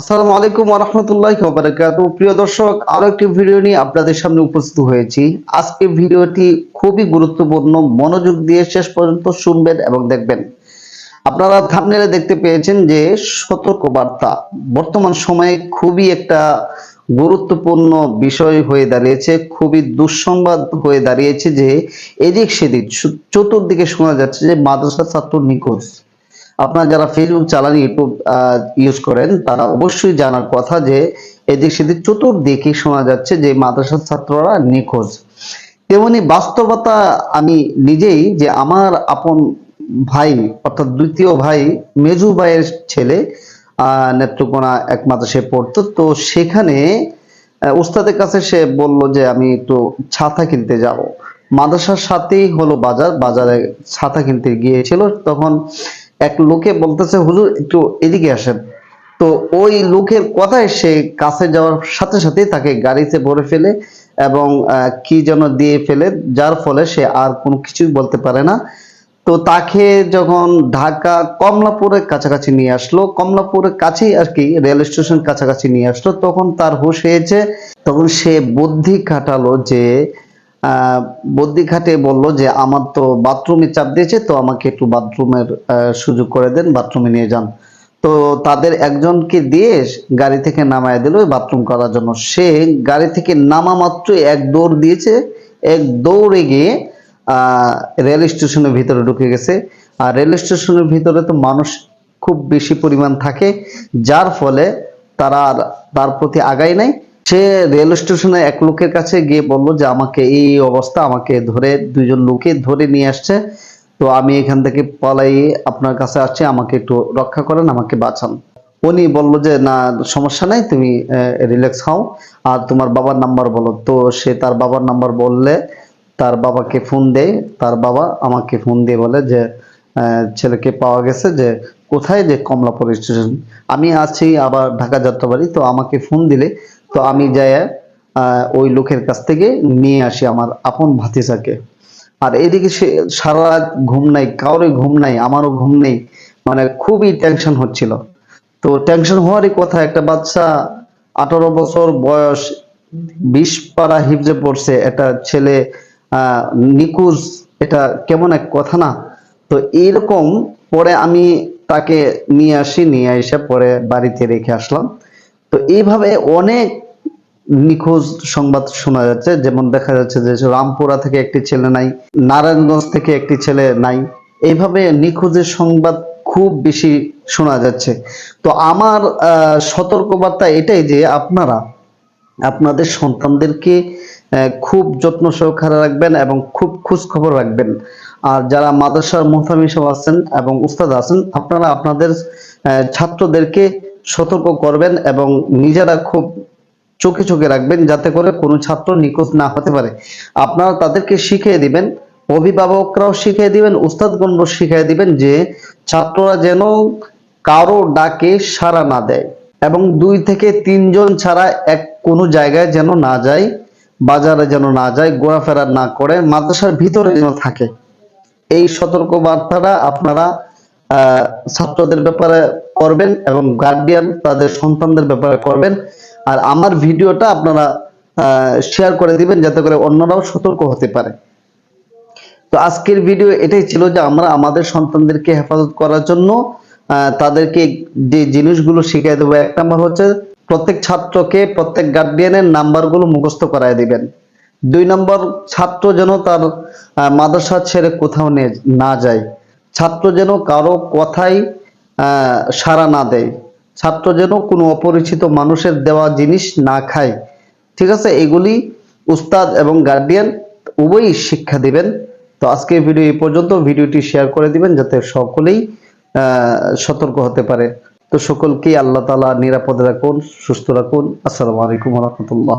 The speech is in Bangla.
আসসালামু আলাইকুম রহমতুল্লাহ বারাকাতু প্রিয় দর্শক, আরও একটি ভিডিও নিয়ে আপনাদের সামনে উপস্থিত হয়েছি। আজকে ভিডিওটি খুবই গুরুত্বপূর্ণ। মনোযোগ দিয়ে শেষ পর্যন্ত শুনবেন এবং দেখবেন। আপনারা থামনেলে দেখতে পেয়েছেন যে সতর্ক বার্তা বর্তমান সময়ে খুবই একটা গুরুত্বপূর্ণ বিষয় হয়ে দাঁড়িয়েছে, খুবই দুঃসংবাদ হয়ে দাঁড়িয়েছে যে এদিক সেদিক চতুর্দিকে শোনা যাচ্ছে যে মাদ্রাসা ছাত্র নিখোঁজ। আপনারা যারা ফেসবুক চালান ইউটিউব ইউজ করেন, তারা অবশ্যই জানার কথা যে এদিক সেদিক চতুর্দিকে শোনা যাচ্ছে যে মাদ্রাসার ছাত্ররা নিখোঁজ। তেমনি বাস্তবতা আমি নিজেই যে আমার আপন ভাই, অর্থাৎ দ্বিতীয় ভাই মেজু ভাইয়ের ছেলে নেত্রকোনা এক মাদ্রাসায় পড়তো। তো সেখানে উস্তাদের কাছে সে বলল যে, আমি একটু ছাতা কিনতে যাব। মাদ্রাসার সাথেই হলো বাজার। বাজারে ছাতা কিনতে গিয়েছিল। তখন এক লোকে বলতেছে, হুজুর, একটু এদিকে আসেন। তো ওই লোকের কথায় সে কাছে যাওয়ার সাথে সাথে তাকে গাড়িতে ভরে ফেলে এবং কি যেন দিয়ে ফেলে, যার ফলে সে আর কোনো কিছুই বলতে পারে না। তো তাকে যখন ঢাকা কমলাপুরের কাছাকাছি নিয়ে আসলো, কমলাপুরের কাছেই আর কি রেল স্টেশন কাছাকাছি নিয়ে আসলো, তখন তার হুঁশ হয়েছে, তখন সে বুদ্ধি খাটালো যে খাটিয়ে বলল যে, আমার তো বাথরুমে চাপ দিয়েছে, তো আমাকে একটু বাথরুমের সুযোগ করে দেন, বাথরুমে নিয়ে যান। তো তাদের একজনকে দিয়ে গাড়ি থেকে নামায় দিল বাথরুম করার জন্য। সে গাড়ি থেকে নামা মাত্র এক দৌড় দিয়েছে, এক দৌড়ে গিয়ে রেল স্টেশনের ভিতরে ঢুকে গেছে। আর রেল স্টেশনের ভিতরে তো মানুষ খুব বেশি পরিমাণ থাকে, যার ফলে তারা তার প্রতি আগায় নাই। সে রেল স্টেশনে এক লোকের কাছে গিয়ে বলল যে, আমাকে এই অবস্থা, আমাকে ধরে দুইজন লোকে ধরে নিয়ে আসছে। তো আমি এখান থেকে পালাই, আপনার কাছে আসছি, আমাকে একটু রক্ষা করেন, আমাকে বাঁচান। উনি বলল যে, না, সমস্যা নাই, তুমি রিল্যাক্স হও। আর তোমার বাবার নাম্বার বলো। তো সে তার বাবার নাম্বার বললে, তার বাবাকে ফোন দেয়। তার বাবা আমাকে ফোন দিয়ে বলে যে ছেলেকে পাওয়া গেছে যে, কোথায় যে কমলাপুর স্টেশন? আমি আছি আবার ঢাকা যাত্রাবাড়ি। তো আমাকে ফোন দিলে তো আমি যাই ওই লোকের কাছ থেকে নিয়ে আসি আমার আপন ভাতিজাকে। আর এদিকে সে সারা রাত ঘুম নাই কারোর ঘুম নাই, আমারও ঘুম নেই মানে খুবই টেনশন হচ্ছিল। তো টেনশন হওয়ারই কথা, একটা বাচ্চা আঠারো বছর বয়স, বিশ পারা হিফজে পড়ছে, একটা ছেলে নিকুজ এটা কেমন এক কথা না? তো এরকম পরে আমি তাকে নিয়ে আসি, নিয়ে এসে পরে বাড়িতে রেখে আসলাম। তো এইভাবে অনেক নিখোঁজ সংবাদ শোনা যাচ্ছে। যেমন দেখা যাচ্ছে যে রামপুরা থেকে একটি ছেলে নাই, নারায়ণগঞ্জ থেকে একটি ছেলে নাই। এইভাবে নিখোঁজের সংবাদ খুব বেশি শোনা যাচ্ছে। তো আমার সতর্কবার্তা এটাই যে আপনারা, আপনাদের সন্তানদেরকে খুব যত্ন সহকারে রাখবেন এবং খুব খোঁজ খবর রাখবেন। আর যারা মাদ্রাসার মোহতামি সব আছেন এবং উস্তাদ আছেন, আপনারা আপনাদের ছাত্রদেরকে সতর্ক করবেন এবং নিজেরা খুব চোখে চোখে রাখবেন যাতে করে কোনো ছাত্র নিখোঁজ না হতে পারে। আপনারা তাদেরকে শিখিয়ে দিবেন, অভিভাবকরাও শিখিয়ে দিবেন উস্তাদগণও শিখিয়ে দিবেন যে ছাত্ররা যেন কারও ডাকে সাড়া না দেয় এবং দুই থেকে তিনজন ছাড়া এক কোনো জায়গায় যেন না যায়, বাজারে যেন না যায়, ঘোরাফেরা না করে, মাদ্রাসার ভিতরে যেন থাকে। এই সতর্ক বার্তাটা আপনারা ছাত্রদের ব্যাপারে করবেন এবং গার্ডিয়ান তাদের সন্তানদের ব্যাপারে করবেন। আর আমার ভিডিওটা আপনারা শেয়ার করে দিবেন যাতে করে অন্যরাও সতর্ক হতে পারে। তো আজকের ভিডিও এটাই ছিল যে আমরা আমাদের সন্তানদেরকে হেফাজত করার জন্য তাদেরকে যে জিনিসগুলো শিখিয়ে দেবো, এক নাম্বার হচ্ছে প্রত্যেক ছাত্রকে প্রত্যেক গার্ডিয়ানের নাম্বারগুলো মুখস্থ করায় দিবেন। দুই নম্বর ছাত্র যেন তার মাদ্রাসা ছেড়ে কোথাও না যায়। ছাত্র যেন কারও কথাই সাড়া না দেয়। ছাত্র যেন কোনো অপরিচিত মানুষের দেওয়া জিনিস না খায়। ঠিক আছে? এগুলি উস্তাদ এবং গার্ডিয়ান উভয়ই শিক্ষা দিবেন। তো আজকে ভিডিও এই পর্যন্ত। ভিডিওটি শেয়ার করে দিবেন যাতে সকলেই সতর্ক হতে পারে। তো সকলকেই আল্লাহ তাআলা নিরাপদে রাখুন, সুস্থ রাখুন। আসসালামু আলাইকুম রহমতুল্লাহ।